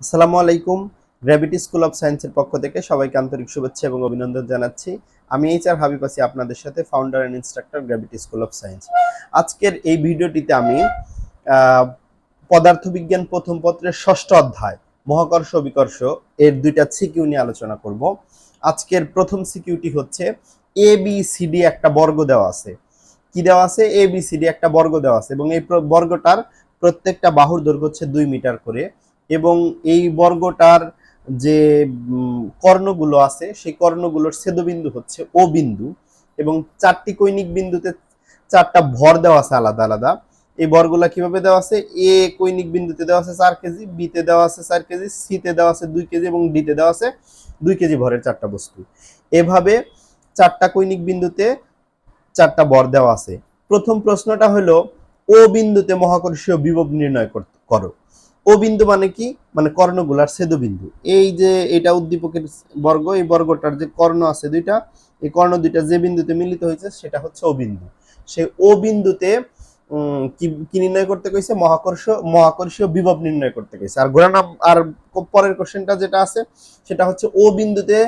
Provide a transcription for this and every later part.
আসসালামু আলাইকুম gravity school of সায়েন্সের পক্ষ থেকে সবাইকে আন্তরিক শুভেচ্ছা এবং অভিনন্দন জানাচ্ছি। আমি এইচ আর হাবিব আছি আপনাদের সাথে founder and instructor gravity school of science আজকের এই ভিডিওটিতে আমি পদার্থবিজ্ঞান প্রথম পত্রের ষষ্ঠ অধ্যায়, মহাকর্ষ বিকর্ষ এর দুইটা সিকিউ নিয়ে আলোচনা করব। আজকের প্রথম সিকিউটি হচ্ছে এ বি সি ডি একটা বর্গ দেওয়া আছে। কি দেওয়া আছে? এ বি সি ডি একটা বর্গ দেওয়া আছে এবং এই বর্গটার প্রত্যেকটা বাহুর দৈর্ঘ্য হচ্ছে দুই মিটার করে। এবং এই বর্গটার যে কর্ণগুলো আছে, সেই কর্ণগুলোর ছেদবিন্দু হচ্ছে ও বিন্দু এবং চারটি কৈনিক বিন্দুতে চারটা ভর দেওয়া আছে আলাদা আলাদা। এই ভরগুলা কীভাবে দেওয়া আছে? এ কৈনিক বিন্দুতে দেওয়া আছে চার কেজি, বিতে দেওয়া আছে চার কেজি, সিতে দেওয়া আছে দুই কেজি এবং ডিতে দেওয়া আছে দুই কেজি ভরের চারটা বস্তু। এভাবে চারটা কৈনিক বিন্দুতে চারটা ভর দেওয়া আছে। প্রথম প্রশ্নটা হলো, ও বিন্দুতে মহাকর্ষীয় বিভব নির্ণয় করো। ও বিন্দু মানে কি? মানে কর্ণগুলার ছেদবিন্দু এই যে এটা উদ্দীপকের বর্গ, এই বর্গটার যে কর্ণ আছে দুইটা, এই কর্ণ দুইটা যে বিন্দুতে মিলিত হয়েছে, সেটা হচ্ছে ও বিন্দু। সেই ও বিন্দুতে কি কি নির্ণয় করতে কইছে? মহাকর্ষ, মহাকর্ষীয় বিভব নির্ণয় করতে কইছে। আর ঘোরানো আর পরের কোশ্চেনটা যেটা আছে, সেটা হচ্ছে ও বিন্দুতে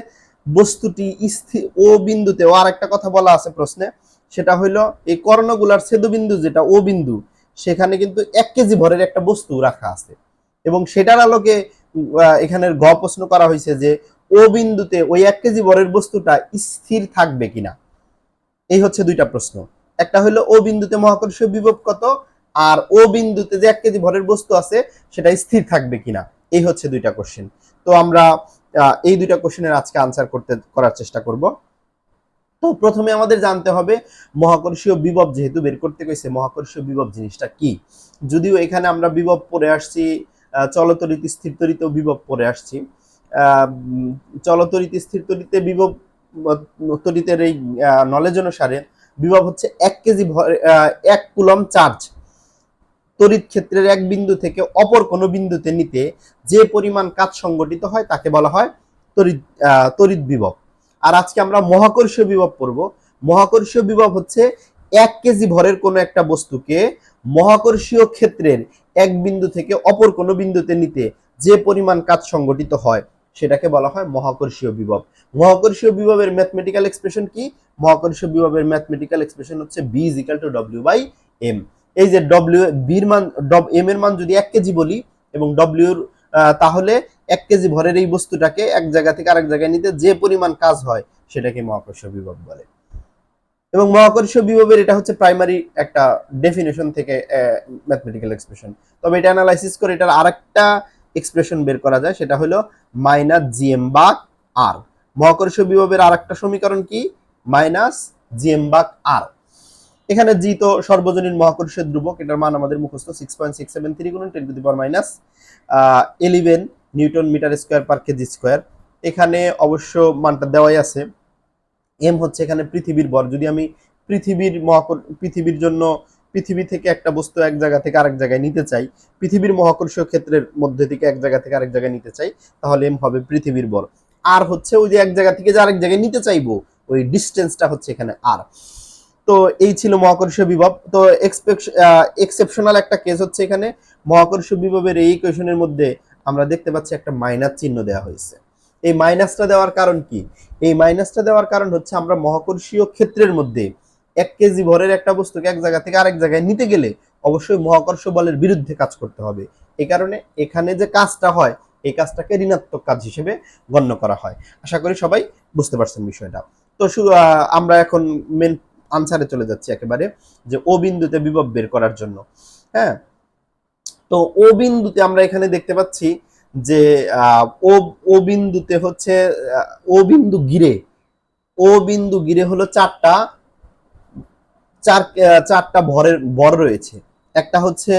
বস্তুটি স্থির ও বিন্দুতে ও আর একটা কথা বলা আছে প্রশ্নে। সেটা হইল, এই কর্ণগুলার ছেদবিন্দু যেটা ও বিন্দু, সেখানে কিন্তু এক কেজি ভরের একটা বস্তু রাখা আছে। এবং সেটার আলোকে এখানের গ প্রশ্ন করা হয়েছে যে, ও বিন্দুতে ওই এক কেজি ভরের বস্তুটা স্থির থাকবে কিনা? এই হচ্ছে দুইটা প্রশ্ন। একটা হলো ও বিন্দুতে মহাকর্ষীয় বিভব কত? আর ও বিন্দুতে যে এক কেজি ভরের বস্তু আছে, সেটা স্থির থাকবে কিনা? এই হচ্ছে দুইটা কোশ্চেন তো আমরা এই দুইটা কোশ্চেনের আজকে আনসার করতে, করার চেষ্টা করব। তো প্রথমে আমাদের জানতে হবে, মহাকর্ষীয় বিভব যেহেতু বের করতে কইছে মহাকর্ষীয় বিভব জিনিসটা কি? যদিও এখানে আমরা বিভব পড়ে আসছি চলতরিত স্থির তরিতেও বিভব পড়ে আসছি। চলতরিত স্থির তরিতে বিভব তরিতের এই নলেজ অনুসারে বিভব হচ্ছে এক কেজি এক কুলম চার্জ। তড়িৎ ক্ষেত্রের এক বিন্দু থেকে অপর কোনো বিন্দুতে নিতে যে পরিমাণ কাজ সংগঠিত হয় তাকে বলা হয় আহ, তড়িৎ বিভব। আর আজকে আমরা মহাকর্ষীয় বিভব পড়ব। মহাকর্ষীয় বিভব হচ্ছে এক কেজি ভরের কোনো একটা বস্তুকে মহাকর্ষীয় ক্ষেত্রের এক বিন্দু থেকে অপর কোনো বিন্দুতে নিতে যে পরিমাণ কাজ সংগঠিত হয়, সেটাকে বলা হয় মহাকর্ষীয় বিভব। মহাকর্ষীয় বিভবের ম্যাথমেটিক্যাল এক্সপ্রেশন কি? মহাকর্ষীয় বিভবের ম্যাথমেটিক্যাল এক্সপ্রেশন হচ্ছে V is equal to W by M এই যে ডব্লিউ বির মান এম এর মান যদি এক কেজি বলি এবং ডব্লিউর তাহলে এক কেজি ভরের এই বস্তুটাকে এক জায়গা থেকে আরেক জায়গায় নিতে যে পরিমাণ কাজ হয়, সেটাকে মহাকর্ষীয় বিভব বলে। এবং মহাকর্ষীয় বিভবের এটা হচ্ছে প্রাইমারি একটা ডেফিনেশন থেকে ম্যাথমেটিক্যাল এক্সপ্রেশন তবে এটা অ্যানালাইসিস করে এটার আরেকটা এক্সপ্রেশন বের করা যায়, সেটা হলো মাইনাস জিএম বা আর মহাকর্ষীয় বিভবের আরেকটা সমীকরণ কি? মাইনাস জিএম বা আর এখানে জি তো সর্বজনীন মহাকর্ষীয় ধ্রুবক, এটার মান আমাদের মুখস্থ six point six seven three গুণ ten to the power minus eleven newton metre square per KG square এখানে অবশ্য মানটা দেওয়াই আছে। এম হচ্ছে এখানে পৃথিবীর ভর যদি আমি পৃথিবীর পৃথিবীর জন্য পৃথিবী থেকে একটা বস্তু এক জায়গা থেকে আরেক জায়গায় নিতে চাই, পৃথিবীর মহাকর্ষীয় ক্ষেত্রের মধ্যে থেকে এক জায়গা থেকে আরেক জায়গায় নিতে চাই, তাহলে এম হবে পৃথিবীর ভর আর হচ্ছে ওই যে এক জায়গা থেকে যে আরেক জায়গায় নিতে চাইব, ওই ডিস্টেন্সটা হচ্ছে এখানে আর তো এই ছিল মহাকর্ষীয় বিভব। তো এক্সেপশনাল একটা কেস হচ্ছে এখানে। মহাকর্ষীয় বিভবের এই ইকুয়েশনের মধ্যে আমরা দেখতে পাচ্ছি একটা মাইনাস চিহ্ন দেওয়া হয়েছে। এই মাইনাসটা দেওয়ার কারণ কি? এই মাইনাসটা দেওয়ার কারণ হচ্ছে আমরা মহাকর্ষীয় ক্ষেত্রের মধ্যে এক কেজি ভরের একটা বস্তুকে এক জায়গা থেকে আরেক জায়গায় নিতে গেলে অবশ্যই মহাকর্ষ বলের বিরুদ্ধে কাজ করতে হবে। এই কারণে এখানে যে কাজটা হয়, এই কাজটাকে ঋণাত্মক কাজ হিসেবে গণ্য করা হয়। আশা করি সবাই বুঝতে পারছেন বিষয়টা। তো আমরা এখন মেন আনসারে চলে যাচ্ছি একেবারে, যে ও বিন্দুতে বিভব বের করার জন্য। হ্যাঁ? তো ও বিন্দুতে আমরা এখানে দেখতে পাচ্ছি যে ও ও বিন্দুতে হচ্ছে ও বিন্দু গিরে, ও বিন্দু গিরে হলো চারটা, চার চারটা ভরের, ভর রয়েছে। একটা হচ্ছে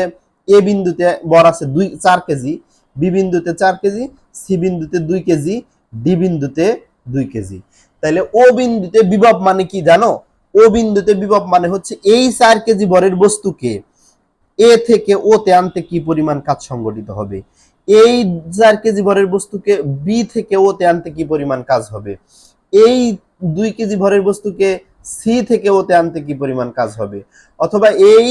এ বিন্দুতে ভর আছে দুই, চার কেজি, বি বিন্দুতে চার কেজি, সি বিন্দুতে দুই কেজি, ডি বিন্দুতে দুই কেজি। তাহলে ও বিন্দুতে বিভব মানে কি জানো? ও বিন্দুতে বিভব মানে হচ্ছে এই চার কেজি ভরের বস্তুকে এ থেকে ও তে আনতে কি পরিমাণ কাজ সংগঠিত হবে? এই চার কেজি ভরের বস্তুকে বি থেকে ও তে আনতে কি পরিমাণ কাজ হবে? এই দুই কেজি ভরের বস্তুকে সি থেকে ওতে আনতে কি পরিমাণ কাজ হবে? অথবা এই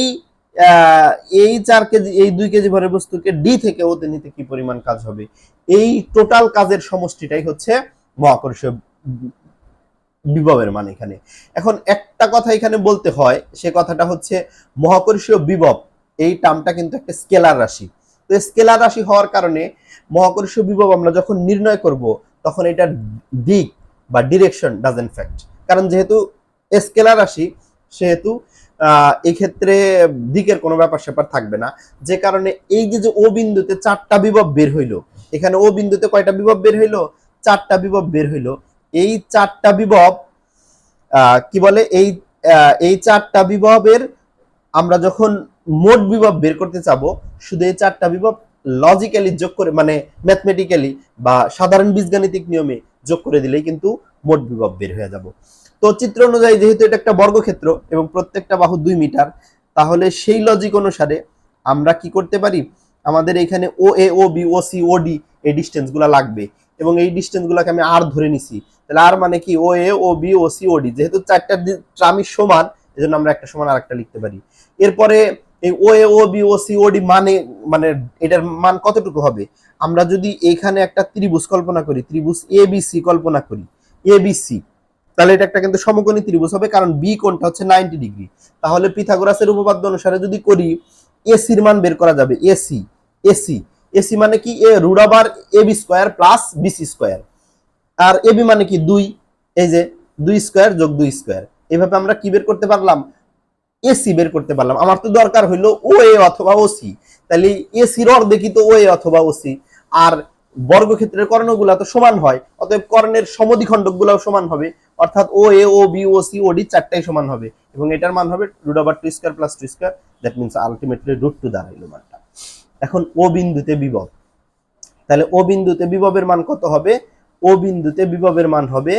এই চার কেজি, এই দুই কেজি ভরের বস্তুকে ডি থেকে ওতে নিতে কি পরিমাণ কাজ হবে? এই টোটাল কাজের সমষ্টিটাই হচ্ছে মহাকর্ষীয় বিভবের মান এখানে। এখন একটা কথা এখানে বলতে হয়, সে কথাটা হচ্ছে মহাকর্ষীয় বিভব। এই টার্মটা কিন্তু একটা স্কেলার রাশি। তো স্কেলার রাশি হওয়ার কারণে মহাকর্ষীয় বিভব আমরা যখন নির্ণয় করব তখন এটার দিক বা ডিরেকশন ডাজেন্ট ফ্যাক্ট কারণ যেহেতু স্কেলার রাশি সেহেতু আহ, এই ক্ষেত্রে দিকের কোনো ব্যাপার স্যাপার থাকবে না। যে কারণে এই যে যে ও বিন্দুতে চারটা বিভব বের হইল এখানে ও বিন্দুতে কয়টা বিভব বের হইল? চারটা বিভব বের হইল। এই চারটা বিভব কি বলে? এই এই চারটা বিভবের আমরা যখন মোট বিভব বের করতে চাব শুধু এই চারটা বিভব লজিক্যালি যোগ করে মানে ম্যাথমেটিক্যালি বা সাধারণ বীজগাণিতিক নিয়মে যোগ করে দিলেই কিন্তু মোট বিভব বের হয়ে যাব। তো চিত্র অনুযায়ী যেহেতু এটা একটা বর্গক্ষেত্র এবং প্রত্যেকটা বাহু দুই মিটার, তাহলে সেই লজিক অনুসারে আমরা কি করতে পারি? আমাদের এখানে O A O B O C O D এই ডিস্টেন্সগুলা লাগবে এবং এই ডিস্টেন্স গুলাকে আমি আর ধরে নিছি। তাহলে আর মানে কি? O A O B O C O D যেহেতু চারটা ট্রামি সমান, এজন্য আমরা একটা সমান আর একটা লিখতে পারি। এরপরে এই O A O B O C O D মানে মানে এটার মান কতটুকু হবে? আমরা যদি এখানে একটা ত্রিভুজ কল্পনা করি, ত্রিভুজ এ বি সি কল্পনা করি এ বি সি তাহলে এটা একটা কিন্তু সমকোণী ত্রিভুজ হবে, কারণ বি কোণটা হচ্ছে নাইনটি ডিগ্রি তাহলে পিথাগোরাসের উপপাদ্য অনুসারে যদি করি এসির মান বের করা যাবে এসি এসি এসি মানে কি? A root over A B square plus BC square R AB মানে কি? দুই, এই যে দুই স্কোয়ার যোগ দুই স্কোয়ার এভাবে আমরা কি বের করতে পারলাম? এসি বের করতে পারলাম। আমার তো দরকার হইল ও এ অথবা ওসি তাহলে এসির অর্ধেকই তো ও এ অথবা ওসি আর বর্গক্ষেত্রের কর্ণগুলা তো সমান হয়, অতএব কর্ণের সমদ্বিখণ্ডক গুলাও সমান হবে। অর্থাৎ O A O B O C O D চারটাই সমান হবে। এবং এটার মান হবে root over two square plus two square that means ultimately root two দাঁড়াইলো মানটা। এখন ও বিন্দুতে বিভব। তাহলে ও বিন্দুতে বিভবের মান কত হবে? ও বিন্দুতে বিভবের মান হবে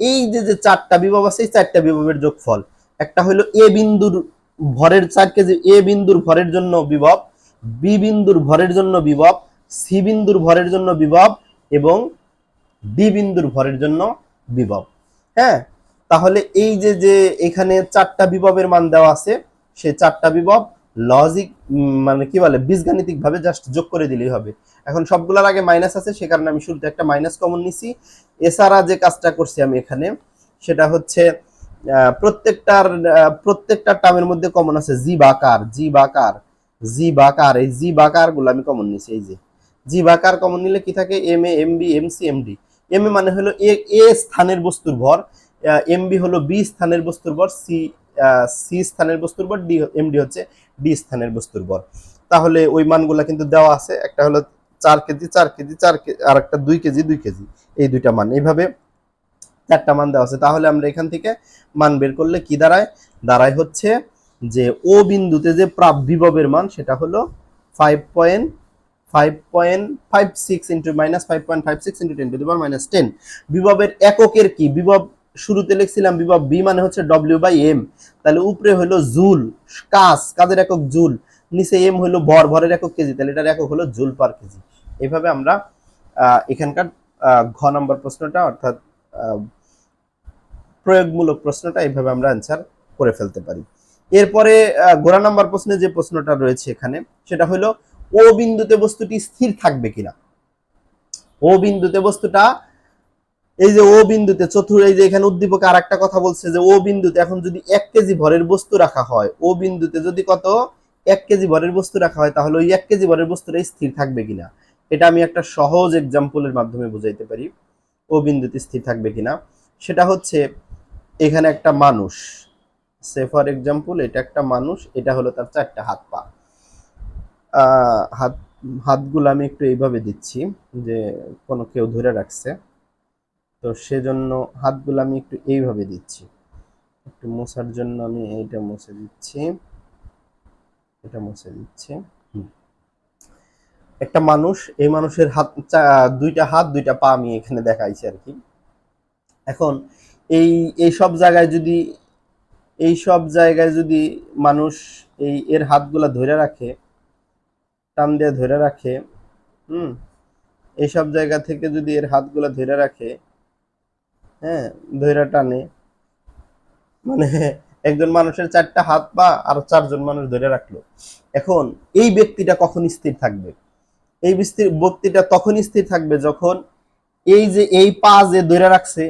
এই যে যে চারটা বিভব আছে, এই চারটা বিভবের যোগফল। একটা হলো এ বিন্দুর ভরের চার কেজি, এ বিন্দুর ভরের জন্য বিভব, বি বিন্দুর ভরের জন্য বিভব, সি বিন্দুর ভরের জন্য বিভব এবং ডি বিন্দুর ভরের জন্য বিভব। হ্যাঁ? তাহলে এই যে যে এখানে চারটা বিভবের মান দেওয়া আছে সেই চারটা বিভব লজিক মানে কি বলে বীজগাণিতিক ভাবে জাস্ট যোগ করে দিলেই হবে। এখন সবগুলোর আগে মাইনাস আছে, সে কারণে আমি শুরুতে একটা মাইনাস কমন নিছি। এছাড়া যে কাজটা করছি আমি এখানে, সেটা হচ্ছে প্রত্যেকটার প্রত্যেকটা টার্মের মধ্যে কমন আছে জি বাকার জি বাকার জি বাকার এই জি বাকারগুলো আমি কমন নিছি, এই যে। জি বাকার কমন নিলে কি থাকে? M A M B M C M D M A মানে হলো এ এ স্থানের বস্তুর ভর এম বি হলো বি স্থানের বস্তুর ভর সি সি স্থানের বস্তুর ভর ডি এম ডি হচ্ছে ডি স্থানের বস্তুর ভর। তাহলে ওই মানগুলা কিন্তু দেওয়া আছে। একটা হলো চার কেজি চার কেজি চার কেজি আর একটা দুই কেজি দুই কেজি। এই দুইটা মান। এইভাবে চারটা মান দেওয়া আছে। তাহলে আমরা এখান থেকে মান বের করলে কি দাঁড়ায়? দাঁড়ায় হচ্ছে যে ও বিন্দুতে যে প্রাপ বিভবের মান, সেটা হলো five point five point five six into minus five point five six into ten to minus ten বিভবের এককের কি? বিভব শুরুতে লিখছিলাম বিভব বি মানে হচ্ছে ডব্লিউ বাই এম তাহলে উপরে হলো জুল, কাজ, কাজের একক জুল। নিচে এম হলো ভর একক কেজি। তাহলে একক হলো জুল পার কেজি। আমরা এখানকার ঘ নম্বর প্রশ্নটা অর্থাৎ প্রয়োগমূলক প্রশ্নটা এইভাবে আমরা অ্যান্সার করে ফেলতে পারি। এরপরে গোড়া নাম্বার প্রশ্নে যে প্রশ্নটা রয়েছে এখানে, সেটা হলো, ও বিন্দুতে বস্তুটি স্থির থাকবে কিনা? ও বিন্দুতে বস্তুটা, এই যে ও বিন্দুতে চতুর, এই যে এখানে উদ্দীপক আর একটা কথা বলছে যে ও বিন্দুতে এখন যদি এক কেজি ভরের বস্তু রাখা হয়, ও বিন্দুতে যদি কত? এক কেজি ভরের বস্তু রাখা হয়, তাহলে ওই এক কেজি ভরের বস্তুটা স্থির থাকবে কিনা? এটা আমি একটা সহজ এক্সাম্পলের মাধ্যমে বুঝাইতে পারি, ও বিন্দুতে স্থির থাকবে কিনা? সেটা হচ্ছে এখানে একটা মানুষ। সে ফর এক্সাম্পল এটা একটা মানুষ, এটা হলো তার চারটা হাত পা। হাত, হাতগুলো আমি একটু এইভাবে দিচ্ছি যে কোনো কেউ ধরে রাখছে। তো সেজন্য হাতগুলো আমি একটু এইভাবে দিচ্ছি। একটু মোছার জন্য আমি এইটা মুছে দিচ্ছি। এটা মুছে দিচ্ছি। একটা মানুষ, এই মানুষের হাত দুইটা হাত, দুইটা পা আমি এখানে দেখাইছি আর কি। এখন এই এই সব জায়গায় যদি, এই সব জায়গায় যদি মানুষ এই এর হাতগুলা ধরে রাখে, টান দিয়ে ধরে রাখে, হুম এইসব জায়গা থেকে যদি এর হাতগুলা ধরে রাখে হ্যাঁ ধৈরা টানে মানে একজন মানুষের চারটা হাত পা আর চারজন মানুষ ধরে রাখল, এখন এই ব্যক্তিটা কখন স্থির থাকবে? এই ব্যক্তিটা তখন স্থির থাকবে যখন এই যে এই পা যে ধরে রাখছে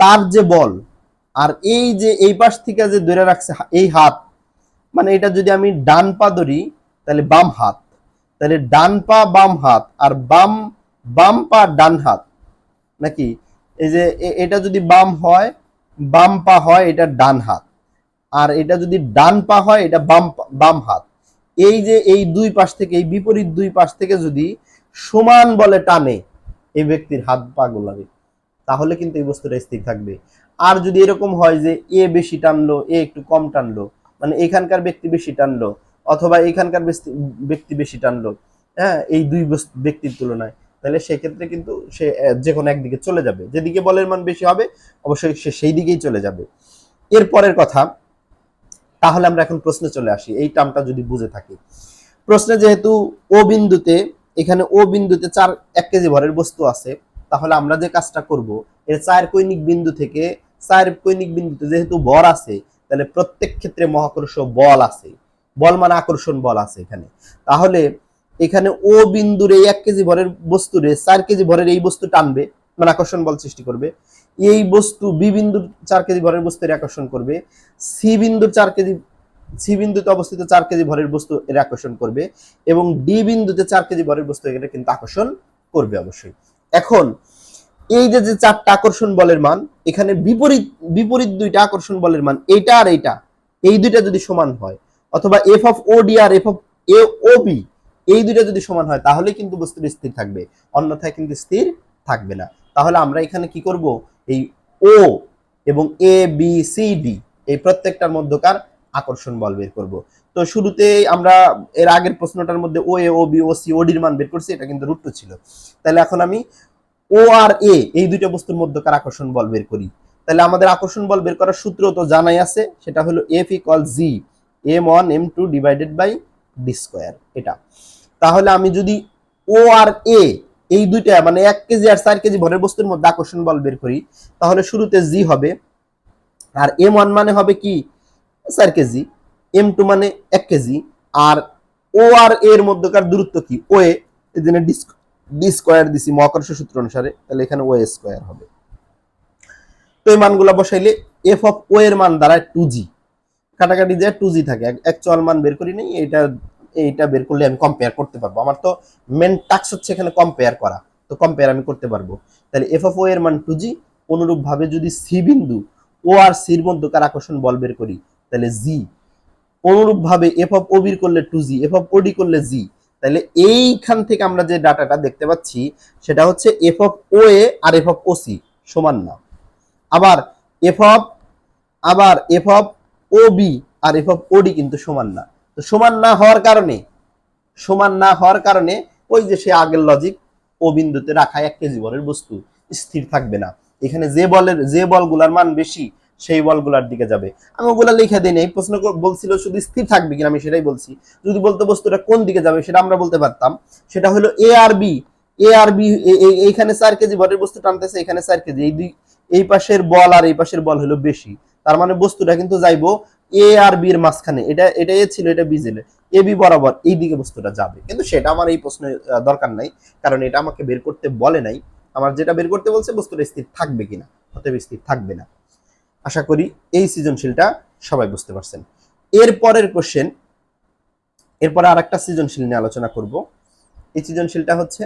তার যে বল আর এই যে, এই পাশ থেকে যে ধরে রাখছে এই হাত মানে এটা যদি আমি ডান পা ধরি, তাহলে বাম হাত, তাহলে ডান পা, বাম হাত আর বাম বাম পা, ডান হাত, নাকি? এই যে এটা যদি বাম হয়, বাম পা হয়, এটা ডান হাত, আর এটা যদি ডান পা হয়, এটা বাম বাম হাত। এই যে, এই দুই পাশ থেকে, এই বিপরীত দুই পাশ থেকে যদি সমান বলে টানে, এই ব্যক্তির হাত পা গোলাবে তাহলে কিন্তু এই বস্তুটা স্থির থাকবে। আর যদি এরকম হয় যে এ বেশি টানলো, এ একটু কম টানলো মানে এখানকার ব্যক্তি বেশি টানলো, অথবা এখানকার ব্যক্তি বেশি টানলো হ্যাঁ এই দুই ব্যক্তির তুলনায়, তাহলে সেক্ষেত্রে কিন্তু সে যে কোনো একদিকে চলে যাবে। যেদিকে বলের মান বেশি হবে, অবশ্যই সে সেই দিকেই চলে যাবে। এর পরের কথা, তাহলে আমরা এখন প্রশ্নে চলে আসি। এই টার্মটা যদি বুঝে থাকি। প্রশ্নে যেহেতু ও বিন্দুতে, এখানে ও বিন্দুতে চার এক কেজি ভরের বস্তু আছে তাহলে আমরা যে কাজটা করব, এর চার কৈনিক বিন্দু থেকে চার কৈনিক বিন্দুতে যেহেতু ভর আছে, তাহলে প্রত্যেক ক্ষেত্রে মহাকর্ষ বল আছে। বল মানে আকর্ষণ বল আছে এখানে। তাহলে এখানে ও বিন্দুর এই এক কেজি ভরের বস্তুরে চার কেজি ভরের এই বস্তু টানবে মানে আকর্ষণ বল সৃষ্টি করবে। এই বস্তু বি বিন্দুর চার কেজি ভরের বস্তুর আকর্ষণ করবে, সি বিন্দুর চার কেজি, সি বিন্দুতে অবস্থিত চার কেজি ভরের বস্তু এর আকর্ষণ করবে, এবং ডি বিন্দুতে চার কেজি ভরের বস্তু এটা কিন্তু আকর্ষণ করবে অবশ্যই। এখন, এই যে যে চারটা আকর্ষণ বলের মান, এখানে বিপরীত বিপরীত দুইটা আকর্ষণ বলের মান, এইটা আর এইটা, এই দুইটা যদি সমান হয়, অথবা F of O D R F of A O B এই দুইটা যদি সমান হয়, তাহলে কিন্তু বস্তুটি স্থির থাকবে, অন্যথায় কিন্তু স্থির থাকবে না। তাহলে আমরা এখানে কি করব? এই ও এবং এ বি সি ডি এই প্রত্যেকটার মধ্যকার আকর্ষণ বল বের করব। তো শুরুতে আমরা এর আগের প্রশ্নটার মধ্যে ও A O B O C ও ডির মান বের করছি, এটা কিন্তু রুট টু ছিল। তাহলে এখন আমি ও আর এ এই দুইটা বস্তুর মধ্যকার আকর্ষণ বল বের করি। তাহলে আমাদের আকর্ষণ বল বের করার সূত্র তো জানাই আছে, সেটা হলো F equal G M one M two divided by D square এটা। তাহলে আমি যদি ও আর এ এই দুইটা মানে এক কেজি আর চার কেজি ভরের বস্তুর মধ্যে আকর্ষণ বল বের করি, তাহলে শুরুতে জি হবে, আর এম ওয়ান মানে হবে কি? চার কেজি এম টু মানে এক কেজি, আর ও আর এর মধ্যকার দূরত্ব কি? ও এ এই ডি স্কোয়ার দিছি মহাকর্ষ সূত্র অনুসারে, তাহলে এখানে ও স্কোয়ার হবে। তো এই মানগুলো বসাইলে এফ অফ ও এর মান দাঁড়ায় টু জি কাটাকাটি যায় টু জি থাকে অ্যাকচুয়াল মান বের করি নেই এটা এইটা বের করলে আমি কম্পেয়ার করতে পারব। আমার তো মেন টাস্ক হচ্ছে এখানে কম্পেয়ার করা, তো কম্পেয়ার আমি করতে পারব। তাহলে এফ অফ ও এর মান টু জি অনুরূপ ভাবে যদি সি বিন্দু ও আর সির মধ্যকার আকর্ষণ বল বের করি তাহলে জি অনুরূপ ভাবে এফ অফ ও বির করলে টু জি এফ অফ ওডি করলে জি তাহলে এইখান থেকে আমরা যে ডাটাটা দেখতে পাচ্ছি, সেটা হচ্ছে এফ অফ ও এ আর এফ অফ ও সি সমান না। আবার এফ অফ আবার এফ অফ ও বি আর এফ অফ ওডি কিন্তু সমান না। তো সমান না হওয়ার কারণে, সমান না হওয়ার কারণে ওই যে সে আগের লজিক ও বিন্দুতে রাখা এক কেজি বলের বস্তু স্থির থাকবে না। এখানে যে বলের, যে বলগুলার মান বেশি সেই বলগুলার দিকে যাবে। আমি ওগুলা লিখে দিই নাই, প্রশ্ন বলছিল শুধু স্থির থাকবে কিনা, আমি সেটাই বলছি। যদি বলতো বস্তুটা কোন দিকে যাবে সেটা আমরা বলতে পারতাম। সেটা হলো এ আর বি এ আর বি এইখানে চার কেজি ভরের বস্তু টানতেছে, এখানে চার কেজি। এই দুই এই পাশের বল আর এই পাশের বল হলো বেশি। তার মানে বস্তুটা কিন্তু যাইবো এ আর বি এর মাঝখানে। এটা এটা এ ছিল, এটা বি ছিল। এ, বি বরাবর এই দিকে বস্তুটা যাবে। কিন্তু সেটা আমার এই প্রশ্নে দরকার নাই, কারণ এটা আমাকে বের করতে বলে নাই। আমার যেটা বের করতে বলছে বস্তুটা স্থির থাকবে কিনা, অতএব স্থির থাকবে না। আশা করি এই সৃজনশীলটা সবাই বুঝতে পারছেন। এর কোশ্চেন এরপরে আর একটা সৃজনশীল নিয়ে আলোচনা করব। এই সৃজনশীলটা হচ্ছে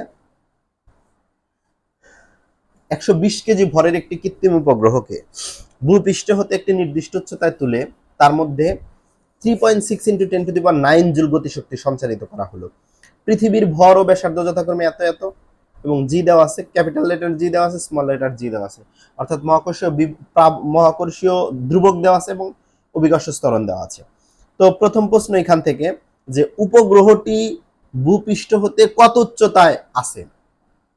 একশো বিশ কেজি ভরের একটি কৃত্রিম উপগ্রহকে ভূপৃষ্ঠ হতে একটি নির্দিষ্ট উচ্চতায় তুলে তার মধ্যে three point six into ten to the nine joule গতিশক্তি সঞ্চারিত করা হলো। পৃথিবীর ভর ও ব্যাসার্ধ যথাক্রমে এত এত। এবং জি দেওয়া আছে, ক্যাপিটাল লেটার জি দেওয়া আছে স্মল লেটার জি দেওয়া আছে। অর্থাৎ মহাকর্ষীয় মহাকর্ষীয় ধ্রুবক দেওয়া আছে এবং অভিকর্ষ স্তরণ দেওয়া আছে। তো প্রথম প্রশ্ন এখান থেকে, যে উপগ্রহটি ভূপৃষ্ঠ হতে কত উচ্চতায় আছে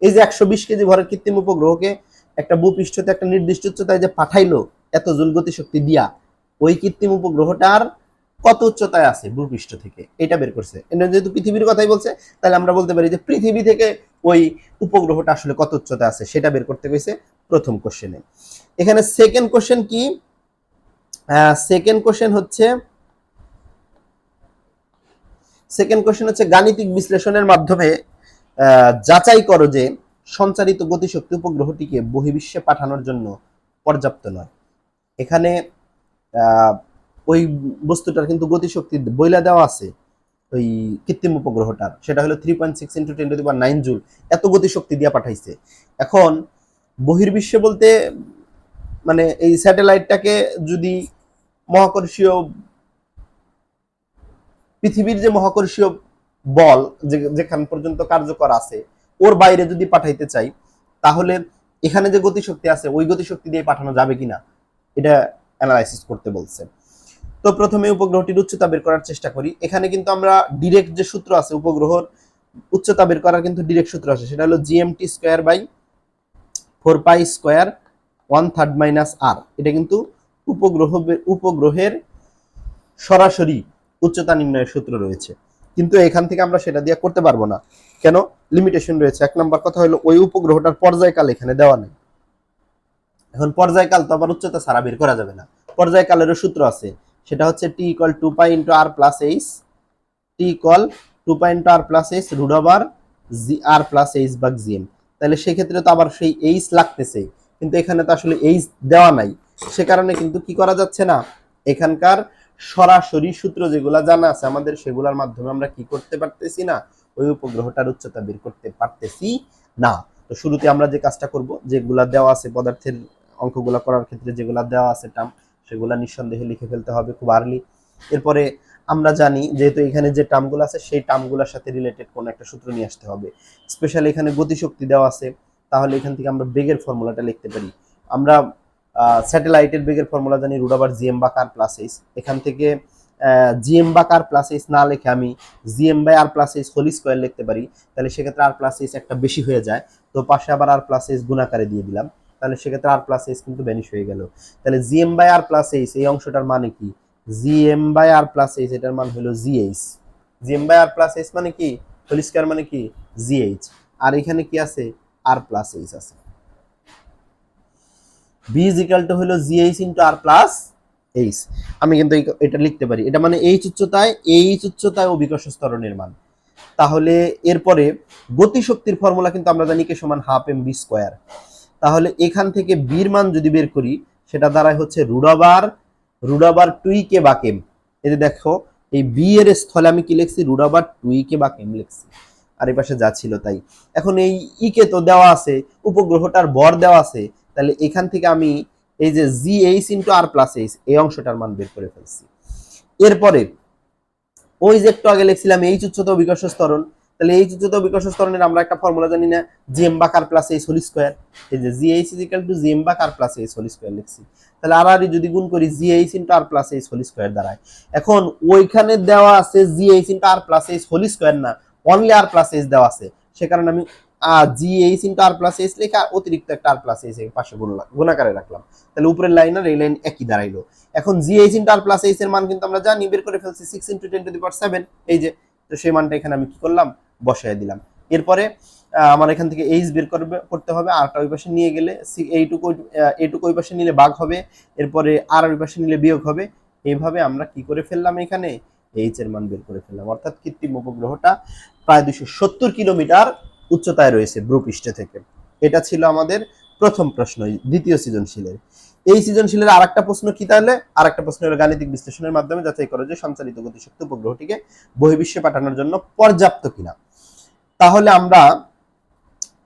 এই যে একশো বিশ কেজি ভরের কৃত্রিম উপগ্রহকে একটা ভূপৃষ্ঠতে একটা নির্দিষ্ট উচ্চতায় যে পাঠাইলো, এত জুল গতিশক্তি দিয়া, ওই কৃত্রিম উপগ্রহটার কত উচ্চতায় আছে ভূপৃষ্ঠ থেকে? এটা বের করছে। এটা যেহেতু পৃথিবীর কথাই বলছে, তাহলে আমরা বলতে পারি যে পৃথিবী থেকে ওই উপগ্রহটা আসলে কত উচ্চতায় আছে সেটা বের করতে গেছে প্রথম কোশ্চেনে এখানে সেকেন্ড কোশ্চেন কি? সেকেন্ড কোশ্চেন হচ্ছে সেকেন্ড কোশ্চেন হচ্ছে গাণিতিক বিশ্লেষণের মাধ্যমে যাচাই করো যে সঞ্চারিত গতিশক্তি উপগ্রহটিকে বহির্বিশ্বে পাঠানোর জন্য পর্যাপ্ত নয়। এখানে ওই বস্তুটার কিন্তু গতিশক্তি বইলা দেওয়া আছে। ওই কৃত্রিম উপগ্রহটার সেটা হলো three point six into ten to the nine joule এত গতিশক্তি দিয়ে পাঠাইছে। এখন বহির্বিশ্বে বলতে মানে এই স্যাটেলাইটটাকে যদি মহাকর্ষীয় পৃথিবীর যে মহাকর্ষীয় বল যেখান পর্যন্ত কার্যকর আছে, ওর বাইরে যদি পাঠাইতে চাই, তাহলে এখানে যে গতিশক্তি আছে, ওই গতিশক্তি দিয়ে পাঠানো যাবে কিনা, এটা অ্যানালাইসিস করতে বলছে। তো প্রথমে উপগ্রহটির উচ্চতা বের করার চেষ্টা করি। এখানে কিন্তু আমরা ডিরেক্ট যে সূত্র আছে, উপগ্রহর উচ্চতা বের করার কিন্তু ডিরেক্ট সূত্র আছে। সেটা হলো GMT square by four pi square one third minus R এটা কিন্তু উপগ্রহ উপগ্রহের সরাসরি উচ্চতা নির্ণয়ের সূত্র রয়েছে। কিন্তু এখান থেকে আমরা সেটা দিয়ে করতে পারব না। কেন? লিমিটেশন রয়েছে। এক নম্বর কথা হলো, ওই উপগ্রহটার পর্যায়কাল এখানে দেওয়া নেই। এখন পর্যায়কাল তো আবার উচ্চতা ছাড়া বের করা যাবে না। পর্যায়কালেরও সূত্র আছে। সেটা হচ্ছে T equal two pi into R plus H T equal two pi into R plus H root over G R plus H বা জিএম তাহলে সেক্ষেত্রে তো আবার সেই এইচ লাগতেছে, কিন্তু এখানে তো আসলে এইচ দেওয়া নাই। সে কারণে কিন্তু কি করা যাচ্ছে না? এখানকার সরাসরি সূত্র যেগুলা জানা আছে, আমাদের সেগুলোর মাধ্যমে আমরা কি করতে পারতেছি না? ওই উপগ্রহটার উচ্চতা বের করতে পারতেছি না। তো শুরুতে আমরা যে কাজটা করব, যেগুলা দেওয়া আছে, পদার্থের অঙ্কগুলা করার ক্ষেত্রে যেগুলা দেওয়া আছে টার্ম সেগুলা নিঃসন্দেহে লিখে ফেলতে হবে খুব আর্লি এরপরে আমরা জানি যেহেতু এখানে যে টার্মগুলো আছে, সেই টার্মগুলোর সাথে রিলেটেড কোনো একটা সূত্র নিয়ে আসতে হবে। স্পেশালি এখানে গতিশক্তি দেওয়া আছে, তাহলে এখান থেকে আমরা বেগের ফর্মুলাটা লিখতে পারি। আমরা স্যাটেলাইটের বেগের ফর্মুলা জানি রুট আবার GM by R plus H এখান থেকে GM by R plus H না লেখে আমি GM by R plus H whole square লিখতে পারি। তাহলে সেক্ষেত্রে আর প্লাস এইচ একটা বেশি হয়ে যায়। তো পাশে আবার আর প্লাস এইচ গুণাকারে দিয়ে দিলাম। তাহলে সেক্ষেত্রে আর প্লাস এইচ কিন্তু ভ্যানিশ হয়ে গেল। তাহলে GM by R plus H এই অংশটার মানে কি? GM by R plus H এটার মান হলো GH GM by R plus H মানে কি? হোল স্কোয়ার মানে কি? জিএইচ আর এখানে কি আছে? আর প্লাস এইচ আছে। বি ইজ ইকাল টু হলো GH into R plus H আমি কিন্তু এটা লিখতে পারি। এটা মানে এইচ উচ্চতায় এইচ উচ্চতায় অভিকর্ষ স্তরণের মান। তাহলে এরপরে গতিশক্তির ফর্মুলা কিন্তু আমরা জানি কে সমান হাফ এম বি স্কোয়ার এখান থেকে বির মান যদি বের করি, সেটা দ্বারাই হচ্ছে রুডাবার রুডাবার টুই কে বা কেম? এই যে দেখো, এই বি এর স্থলে আমি কি লিখছি? রুডাবার টুই কে বা কেম লিখছি। আর এই পাশে যা ছিল তাই। এখন এই ই কে তো দেওয়া আছে, উপগ্রহটার বর দেওয়া আছে, তাহলে এখান থেকে আমি এই যে G H into R plus H, এই অংশটার মান বের করে ফেলছি। এরপরে, ওই যে একটু আগে লিখছিলাম এইচ উচ্চতা বিকর্ষ স্তরণ তাহলে এইচ উচ্চতা বিকর্ষ স্তরণের আমরা একটা ফর্মুলা জানি না GM by R plus H whole square এই যে G H is equal to GM by R plus H whole square লিখছি। তাহলে আর আর যদি গুণ করি G H into R plus H whole square দাঁড়ায় এখন ওইখানে দেওয়া আছে G H into R plus H whole square না অনলি আর প্লাস এইচ দেওয়া আছে। সে কারণে আমি G H into R plus H লেখা অতিরিক্ত একটা আর প্লাস এইচ পাশে গুণাকারে রাখলাম। তাহলে উপরের লাইন আর এই লাইন একই দাঁড়াইলো। এখন G H into R plus H এর মান কিন্তু আমরা জানি, বের করে ফেলছি six into ten to the power seven এই যে, তো সেই মানটা এখানে আমি কি করলাম? বসায় দিলাম। এরপরে আমার এখান থেকে এইচ বের করবে, করতে হবে আরটা ওই পাশে নিয়ে গেলে এইটুকু এইটুকু ওই পাশে নিলে বাঘ হবে, এরপরে আর ওই পাশে নিলে বিয়োগ হবে। এইভাবে আমরা কি করে ফেললাম এখানে? এইচ এর মান বের করে ফেললাম। অর্থাৎ কৃত্রিম উপগ্রহটা প্রায় দুশো সত্তর কিলোমিটার উচ্চতায় রয়েছে ভূপৃষ্ঠ থেকে। এটা ছিল আমাদের প্রথম প্রশ্ন, দ্বিতীয় সৃজনশীলের। এই সৃজনশীলের আর একটা প্রশ্ন কি তাহলে? আর একটা প্রশ্ন হলো গাণিতিক বিশ্লেষণের মাধ্যমে যাচাই করো যে সঞ্চালিত গতিশক্তি উপগ্রহটিকে বহির্বিশ্বে পাঠানোর জন্য পর্যাপ্ত কিনা। তাহলে আমরা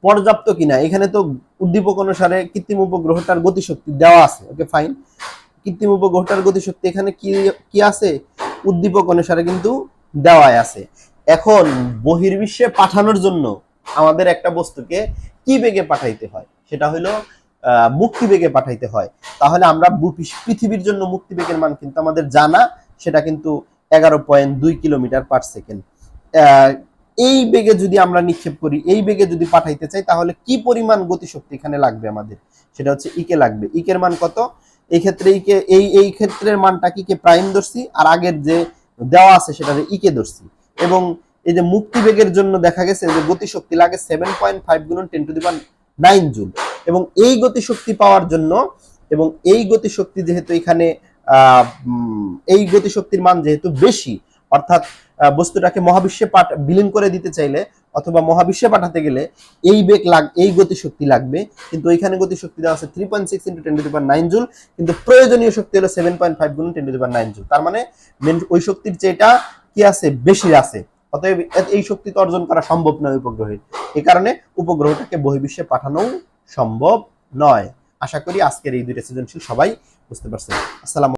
পর্যাপ্ত কিনা? এখানে তো উদ্দীপক অনুসারে কৃত্রিম উপগ্রহটার গতিশক্তি দেওয়া আছে। ওকে ফাইন কৃত্রিম উপগ্রহটার গতিশক্তি এখানে কি কি আছে? উদ্দীপক অনুসারে কিন্তু দেওয়াই আছে। এখন বহির্বিশ্বে পাঠানোর জন্য আমাদের একটা বস্তুকে কি বেগে পাঠাইতে হয়? সেটা হলো মুক্তি বেগে পাঠাইতে হয়। তাহলে আমরা পৃথিবীর জন্য মুক্তি বেগের মান কিন্তু আমাদের জানা। সেটা কিন্তু এগারো পয়েন্ট দুই কিলোমিটার পার সেকেন্ড এই বেগে যদি আমরা নিক্ষেপ করি, এই বেগে যদি পাঠাইতে চাই, তাহলে কি পরিমাণ গতিশক্তি এখানে লাগবে আমাদের? সেটা হচ্ছে ইকে লাগবে। ইকের মান কত? এই ক্ষেত্রে ইকে এই এই ক্ষেত্রের মানটা কি কে? প্রাইম ধরছি, আর আগের যে দেওয়া আছে সেটা যে ইকে ধরছি। এবং এই যে মুক্তি বেগের জন্য দেখা গেছে যে গতিশক্তি লাগে সেভেন পয়েন্ট ফাইভ গুণন ten to the power nine joule. এবং এই গতিশক্তি পাওয়ার জন্য, এবং এই গতিশক্তি যেহেতু এখানে এই গতিশক্তির মান যেহেতু বেশি, অর্থাৎ বস্তুটাকে মহাবিশ্বে পাঠ বিলীন করে দিতে চাইলে অথবা মহাবিশ্বে পাঠাতে গেলে এই বেগ লাগ, এই গতিশক্তি লাগবে। কিন্তু ওইখানে গতিশক্তি দেওয়া আছে three point six into ten to the nine joule কিন্তু প্রয়োজনীয় শক্তি হলো সেভেন পয়েন্ট ফাইভ গুণ ten to the nine joule তার মানে ওই শক্তির যেটা কি আছে? বেশি আছে। অতএব এই শক্তি তো অর্জন করা সম্ভব নয় উপগ্রহের এই কারণে উপগ্রহটাকে বহির্বিশ্বে পাঠানো সম্ভব নয়। আশা করি আজকের এই দুইটা সৃজনশীল সবাই বুঝতে পারছেন। আসসালাম